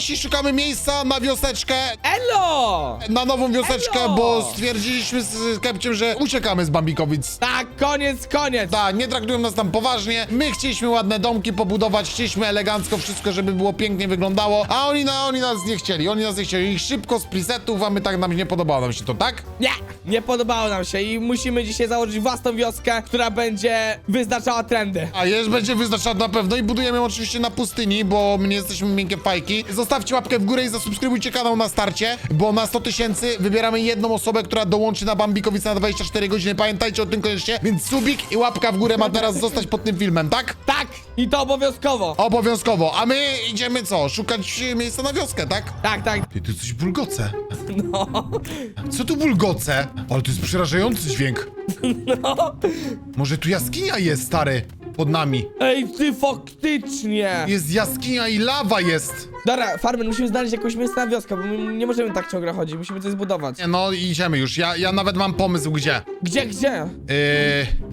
dzisiaj szukamy miejsca na wioseczkę, Elo! na nową wioseczkę, Elo! bo stwierdziliśmy z Kepciem, że uciekamy z Bambikowic. Tak, koniec, koniec! Tak, nie traktują nas tam poważnie. My chcieliśmy ładne domki pobudować, chcieliśmy elegancko wszystko, żeby było pięknie wyglądało, a oni, na, oni nas nie chcieli, oni nas nie chcieli. Ich szybko z presetów, a my tak nam nie podobało nam się to, tak? Nie, nie podobało nam się i musimy dzisiaj założyć własną wioskę, która będzie wyznaczała trendy. A jest będzie wyznaczona na pewno i budujemy ją oczywiście na pustyni, bo my nie jesteśmy miękkie fajki. Zostawcie łapkę w górę i zasubskrybujcie kanał na starcie, bo na 100 tysięcy wybieramy jedną osobę, która dołączy na Bambikowic na 24 godziny. Pamiętajcie o tym koniecznie, więc subik i łapka w górę ma teraz zostać pod tym filmem, tak? Tak, i to obowiązkowo. Obowiązkowo, a my idziemy co? Szukać miejsca na wioskę, tak? Tak, tak, Ty, ty coś bulgoce. no. Co tu bulgoce? Ale to jest przerażający dźwięk. no. Może tu jaskinia jest, stary, pod nami. Ej, ty faktycznie. Jest jaskinia i lawa jest. Dobra, Farmer, musimy znaleźć jakieś miejsce na wioskę, bo my nie możemy tak ciągle chodzić, musimy coś zbudować. Nie, No idziemy już, ja, ja nawet mam pomysł gdzie. Gdzie, gdzie? Yy,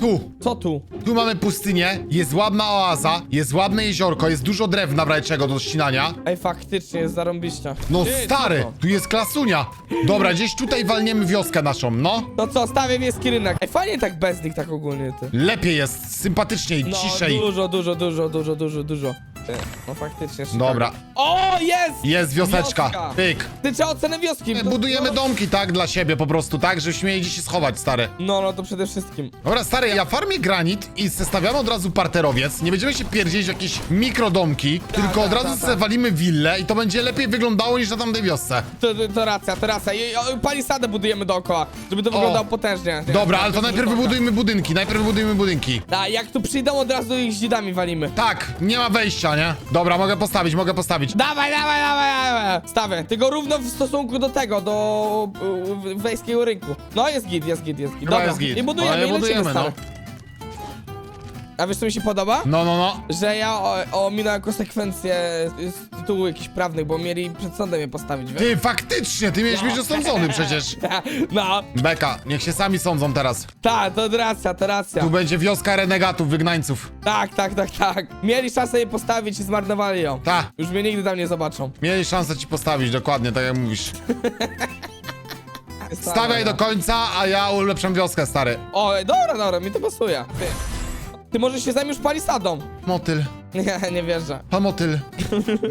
tu. Co tu? Tu mamy pustynię, jest ładna oaza, jest ładne jeziorko, jest dużo drewna w razie czego do ścinania. Ej, faktycznie, jest zarąbiście. No Ty, stary, co to? tu jest klasunia. Dobra, gdzieś tutaj walniemy wioskę naszą, no. To co, stawię wieski rynek. Ej, fajnie tak bez nich, tak ogólnie, ty. Lepiej jest, sympatyczniej, No, ciszej. dużo, dużo, dużo, dużo, dużo, dużo. No faktycznie. Chicago. Dobra, O, jest! jest wioseczka, Wioska. pyk. Ty trzeba ocenę wioski. My budujemy domki, tak, dla siebie po prostu, tak, żebyśmy mieli gdzie się schować, stary. No, no to przede wszystkim. Dobra, stary, ja farmię granit i zestawiamy od razu parterowiec. Nie będziemy się pierdzieć w jakieś mikrodomki, tylko od tak, razu tak, tak. walimy willę i to będzie lepiej wyglądało niż na tamtej wiosce. To, to, to racja, to racja. I, o, palisadę budujemy dookoła, żeby to wyglądało potężnie. Dobra, ale to najpierw wybuduj. wybudujmy budynki, najpierw wybudujmy budynki. A jak tu przyjdą, od razu ich zidami walimy. Tak, nie ma wejścia, nie? Dobra, mogę postawić, mogę postawić. Dawaj, dawaj, dawaj, dawaj. Stawię. Tylko równo w stosunku do tego, do y, wejskiego rynku. No jest git, jest git, jest git. Chyba Dobra, jest git. i budujemy, Ale i lecimy, budujemy, stary. A wiesz co mi się podoba? No, no, no. Że ja o- ominąłem konsekwencje z tytułu jakichś prawnych, bo mieli przed sądem je postawić, wiesz? Ty, faktycznie, ty miałeś być osądzony przecież. No, Beka, niech się sami sądzą teraz. tak, to racja, to racja. Tu będzie wioska renegatów, wygnańców. Tak, tak, tak, tak. Mieli szansę je postawić i zmarnowali ją. Ta, Już mnie nigdy tam nie zobaczą. mieli szansę ci postawić, dokładnie, tak jak mówisz. Stawiaj do końca, a ja ulepszam wioskę, stary. O, dobra, dobra, mi to pasuje. Ty, Ty może się zajmiesz palisadą? Motyl, Nie, nie wierzę. pan motyl.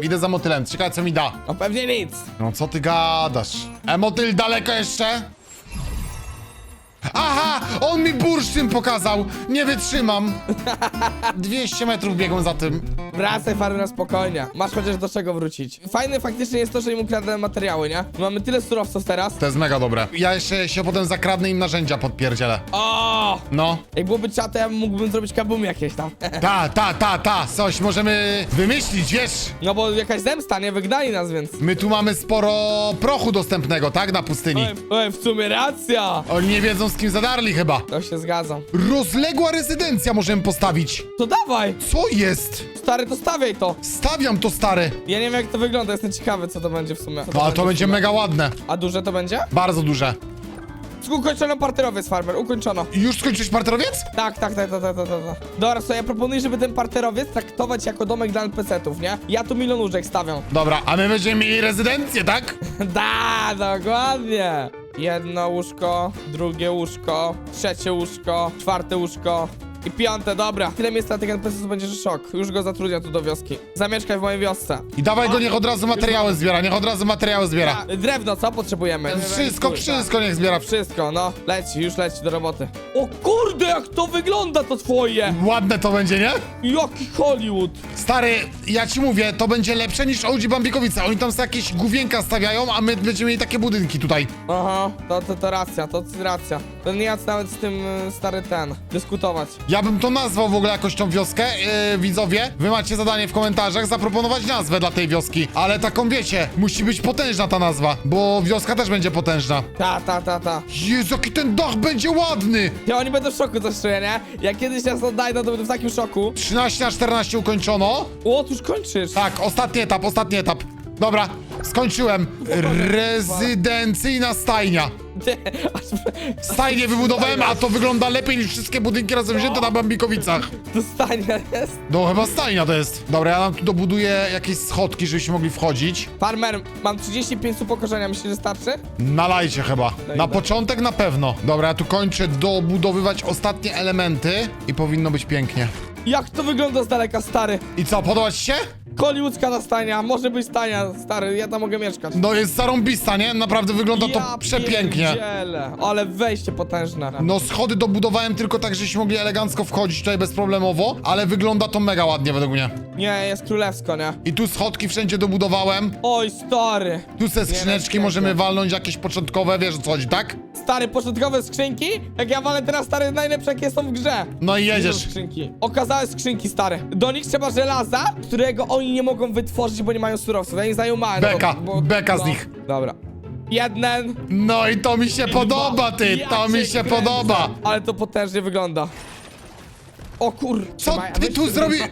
Idę za motylem, ciekawe co mi da. No pewnie nic. No co ty gadasz? E, motyl daleko jeszcze? Aha! On mi bursztyn pokazał! Nie wytrzymam! 200 metrów biegłem za tym. Wracaj, Fary, na spokojnie. Masz chociaż do czego wrócić. Fajne faktycznie jest to, że im ukradłem materiały, nie? Mamy tyle surowców teraz. To jest mega dobre. Ja jeszcze się potem zakradnę im narzędzia podpierdzielę. O! No. Jak byłoby trzeba, to ja mógłbym zrobić kabum jakieś tam. Ta, ta, ta, ta! Coś możemy wymyślić, wiesz? No bo jakaś zemsta, nie? Wygnali nas, więc... My tu mamy sporo prochu dostępnego, tak? Na pustyni. Oj, oj, w sumie racja! Oni nie wiedzą z kim zadarli chyba. To się zgadzam. Rozległa rezydencja możemy postawić. To dawaj! Co jest? Stary, to stawiaj to! Stawiam to, stary. Ja nie wiem jak to wygląda, jestem ciekawy co to będzie w sumie. Co No, ale to w będzie sumie. mega ładne. A duże to będzie? Bardzo duże. Ukończono parterowiec, farmer, ukończono. Już skończyłeś parterowiec? Tak, tak, tak, tak, tak, tak, tak. Dobra, so ja proponuję, żeby ten parterowiec traktować jako domek dla NPC-ów, nie? Ja tu milion łóżek stawiam. Dobra, a my będziemy mieli rezydencję, tak? da, dokładnie. Jedno łóżko, drugie łóżko, trzecie łóżko, czwarte łóżko. I piąte, dobra. Tyle miejsca na tych NPC-ów będzie, że szok. Już go zatrudniam tu do wioski. Zamieszkaj w mojej wiosce. I dawaj go, niech od razu materiały zbiera, niech od razu materiały zbiera. A, drewno, co potrzebujemy? Wszystko, wszystko niech zbiera. Wszystko, no. Leci, już leci do roboty. O kurde, jak to wygląda to twoje! Ładne to będzie, nie? Jaki Hollywood! Stary, ja ci mówię, to będzie lepsze niż OG Bambikowice. Oni tam sobie jakieś główienka stawiają, a my będziemy mieli takie budynki tutaj. Aha, to, to, to racja, to racja. To nie chcę nawet z tym y, stary ten dyskutować. Ja bym to nazwał w ogóle jakoś tą wioskę. Yy, widzowie, wy macie zadanie w komentarzach zaproponować nazwę dla tej wioski. Ale taką wiecie, musi być potężna ta nazwa, bo wioska też będzie potężna. Ta, ta, ta, ta. Jezu, jaki ten dach będzie ładny! Ja oni będą w szoku, coś czuję, nie? Jak kiedyś nas odnajdą, to będę w takim szoku. 13 na 14 ukończono. O, tu już kończysz. Tak, ostatni etap, ostatni etap. Dobra, Skończyłem. Rezydencyjna stajnia. Nie, aż Stajnię wybudowałem, a to wygląda lepiej niż wszystkie budynki razem wzięte na Bambikowicach. dostania jest. No chyba stajnia to jest. Dobra, ja nam tu dobuduję jakieś schodki, żebyśmy mogli wchodzić. Farmer, mam 35 stóp upokorzenia, myślisz, że starczy? Nalajcie chyba. Na idę. początek na pewno. Dobra, ja tu kończę dobudowywać ostatnie elementy i powinno być pięknie. Jak to wygląda z daleka, stary? I co, podoba ci się? Hollywoodzka ta stajnia, może być stajnia, stary, ja tam mogę mieszkać. No jest zarąbista, nie? Naprawdę wygląda to Ja przepięknie. pierdzielę, ale wejście potężne. No schody dobudowałem tylko tak, żebyśmy mogli elegancko wchodzić tutaj bezproblemowo, ale wygląda to mega ładnie według mnie. Nie, jest królewsko, nie? I tu schodki wszędzie dobudowałem. Oj, stary. Tu se skrzyneczki możemy walnąć jakieś początkowe, wiesz o co chodzi, tak? Stary, początkowe skrzynki? Jak ja walę teraz, stary, najlepsze jakie są w grze. No i jedziesz. skrzynki. Okazałe skrzynki, stary. Do nich trzeba żelaza, którego oni nie mogą wytworzyć, bo nie mają surowców. Ja nie znają małe. Beka, bo, bo, beka z no. nich. Dobra. Jeden. No i to mi się podoba, ty, to mi się podoba. Ale to potężnie wygląda. O kur... Co Trzymaj, ty tu zrobi? Ja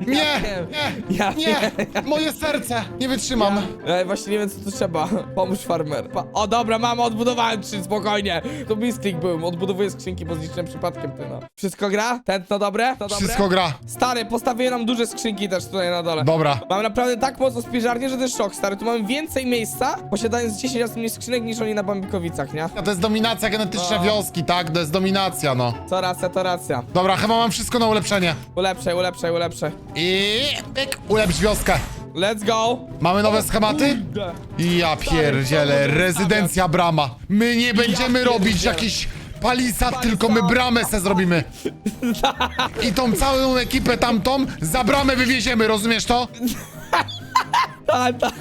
Nie, wiem. nie, Ja nie, moje serce, nie wytrzymam. Ja właśnie nie wiem co tu trzeba. Pomóż farmer. Pa o dobra, mamo, odbudowałem trzy, spokojnie. To misklik był, odbudowuję skrzynki, bo zniszczyłem przypadkiem ty no. Wszystko gra? Tętno dobre? To dobre? Wszystko gra. Stary, postawiłem nam duże skrzynki też tutaj na dole. Dobra. Mam naprawdę tak mocno spiżarnię, że to jest szok, stary. Tu mamy więcej miejsca, posiadając 10 razy mniej skrzynek niż oni na Bambikowicach, nie? To jest dominacja genetyczna No. wioski, tak? To jest dominacja, no. Co racja, to racja. Dobra, chyba mam wszystko na ulepszenie. Ulepszaj, ulepszaj, ulepszaj. I pyk, ulepsz wioskę. Let's go! Mamy nowe schematy? Kurde. Ja pierdzielę, rezydencja brama. My nie będziemy robić pierdzielę. palisad, tylko my bramę se zrobimy. I tą całą ekipę tamtą za bramę wywieziemy, rozumiesz to? Tak, tak.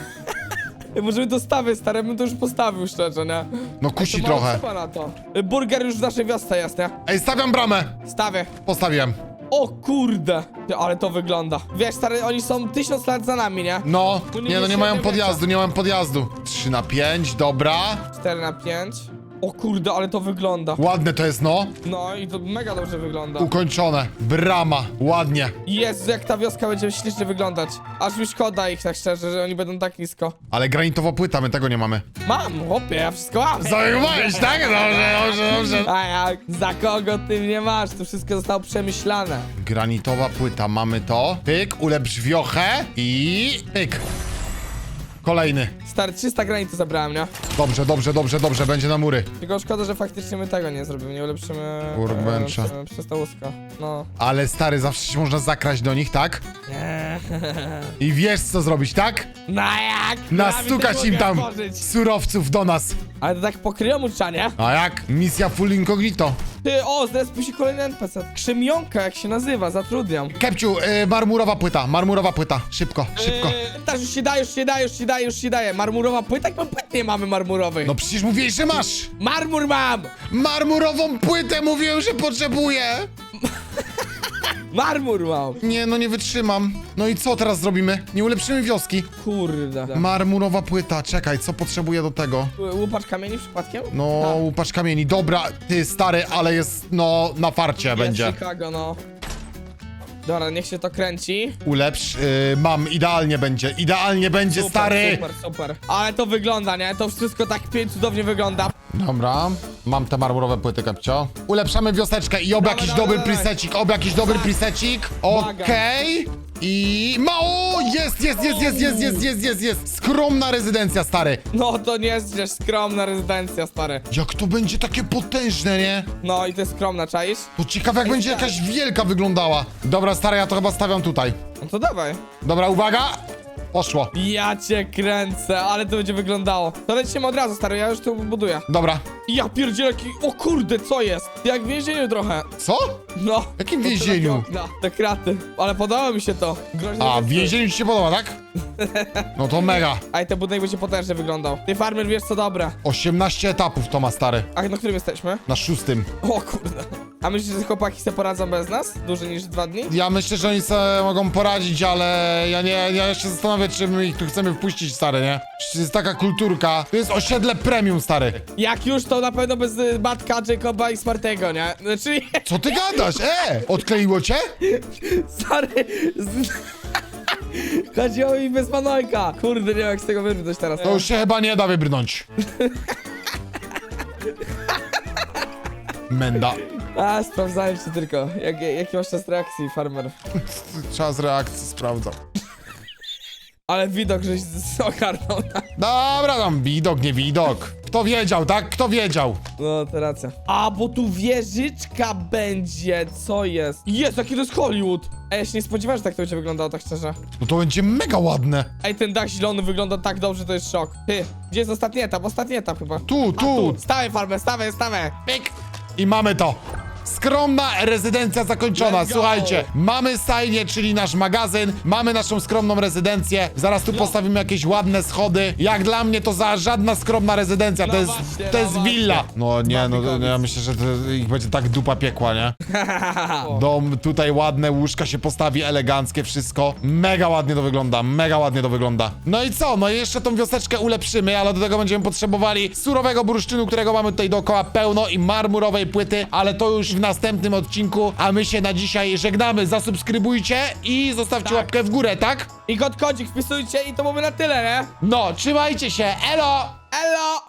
Możemy to stawić, stary, bym to już postawił szczerze, nie? No kusi To mało trochę. na to. Burger już w naszej wiosce jest, nie? Ej, stawiam bramę. Stawię. Postawiłem. O kurde! Ty, Ale to wygląda. Wiesz, stary, oni są tysiąc lat za nami, nie? No, nie no, nie mają podjazdu, nie mają podjazdu. 3 na 5, dobra. 4 na 5. O kurde, ale to wygląda. Ładne to jest, no. No i to mega dobrze wygląda. Ukończone. Brama, ładnie. Jezu, jak ta wioska będzie ślicznie wyglądać. Aż mi szkoda ich, tak szczerze, że oni będą tak nisko. Ale granitowa płyta, my tego nie mamy. Mam, chłopie, ja wszystko mam. Zajmowałeś, tak? Dobrze, dobrze, dobrze. A jak? Za kogo ty mnie masz? To wszystko zostało przemyślane. Granitowa płyta, mamy to. Pyk, ulepsz wiochę i pyk. Kolejny. Stary, 300 granicy zabrałem, nie? Dobrze, dobrze, dobrze, dobrze, będzie na mury. Tylko szkoda, że faktycznie my tego nie zrobimy, nie ulepszymy... Workbencha. e, Przez to łuska. No. Ale stary, zawsze się można zakraść do nich, tak? Nie. I wiesz co zrobić, tak? No jak? Nastukać im tam surowców do nas. Ale to tak pokryją ucza, nie? A jak? Misja full incognito. Ty, o, zrespił się kolejny NPC. Krzemionka, jak się nazywa, zatrudniam. Kepciu, y, marmurowa płyta, marmurowa płyta. Szybko, szybko. Yy, też już się daje, już się daje, już się daje, już się daje. Marmurowa płyta? Jak mam płyt nie mamy marmurowej. No przecież mówiłeś, że masz. Marmur mam! Marmurową płytę mówiłem, że potrzebuję. Marmur mam! Nie, no nie wytrzymam. No i co teraz zrobimy? Nie ulepszymy wioski. Kurde. Marmurowa płyta, czekaj, co potrzebuję do tego? Ł- Łupacz kamieni przypadkiem? No, Tak. łupasz kamieni. Dobra, ty stary, ale jest, no, na farcie Jest będzie. Chicago, no. Dobra, niech się to kręci. Ulepsz, y, mam, idealnie będzie, idealnie będzie, Super, stary. Super, super. Ale to wygląda, nie? To wszystko tak pięć cudownie wygląda. Dobra, mam te marmurowe płyty, Kepcio. Ulepszamy wioseczkę i oby Dawaj, jakiś dawaj, dobry dawaj. presecik, oby jakiś dobry presecik. Okej. I mało! Jest, jest, jest, jest, jest, jest, jest, jest, jest. Skromna rezydencja, stary. No to nie jest gdzieś skromna rezydencja, stary. Jak to będzie takie potężne, nie? No i to jest skromna, czaisz? To ciekawe, jak będzie jakaś wielka wyglądała. Dobra, stary, ja to chyba stawiam tutaj. No to dawaj. Dobra, uwaga! Poszło. Ja cię kręcę, ale to będzie wyglądało. To lecimy od razu, stary, ja już to buduję. Dobra. Ja pierdzielę, jaki... o kurde, co jest? Jak w więzieniu trochę. Co? No. W jakim To te więzieniu? takie okna, Te kraty. Ale podoba mi się to. Groźne A, w rzeczy. więzieniu ci się podoba, tak? No to mega. A i ten budynek będzie potężnie wyglądał. Ty farmer wiesz co dobre. 18 etapów to ma, stary. A na którym jesteśmy? Na szóstym. O kurde. A myślisz, że chłopaki sobie poradzą bez nas? Dłużej niż dwa dni? Ja myślę, że oni sobie mogą poradzić, ale ja nie, ja się zastanawiam, czy my ich tu chcemy wpuścić, stary, nie? Przecież to jest taka kulturka. To jest osiedle premium, stary. Jak już, to na pewno bez y, Matka, Jacoba i Smartego, nie? Znaczy, Co ty gadasz? E! Odkleiło cię? stary, z... Chodziło mi bez manojka. Kurde, nie wiem jak z tego wyrwać teraz. To już się chyba nie da wybrnąć. Menda. A, sprawdzałem się tylko. Jak, jaki masz czas reakcji, farmer? Czas reakcji sprawdzam. Ale widok, żeś z- ogarnął. Dobra, tam widok, nie widok. Kto wiedział, tak? Kto wiedział? No, to racja. A, bo tu wieżyczka będzie. Co jest? Jest, jaki to jest Hollywood. Ej, ja się nie spodziewałem, że tak to będzie wyglądało, tak szczerze. No to będzie mega ładne. Ej, ten dach zielony wygląda tak dobrze, to jest szok. Ty, gdzie jest ostatni etap? Ostatni etap chyba. Tu, A, tu. tu. Stawę farmę, stawę, stawę. Pyk. I mamy to. Skromna rezydencja zakończona. Słuchajcie, mamy stajnię, czyli nasz magazyn, mamy naszą skromną rezydencję. Zaraz tu postawimy jakieś ładne schody. Jak dla mnie to za żadna skromna rezydencja, to No jest, to no jest willa. No nie, no, ja myślę, że to ich będzie tak dupa piekła, nie? Dom, tutaj ładne łóżka się postawi, eleganckie wszystko. Mega ładnie to wygląda, mega ładnie to wygląda. No i co? No i jeszcze tą wioseczkę ulepszymy, ale do tego będziemy potrzebowali surowego bursztynu, którego mamy tutaj dookoła pełno i marmurowej płyty, ale to już w następnym odcinku, a my się na dzisiaj żegnamy. Zasubskrybujcie i zostawcie Tak. łapkę w górę, tak? I kod kodzik wpisujcie i to byłoby na tyle, nie? No, trzymajcie się, elo! Elo!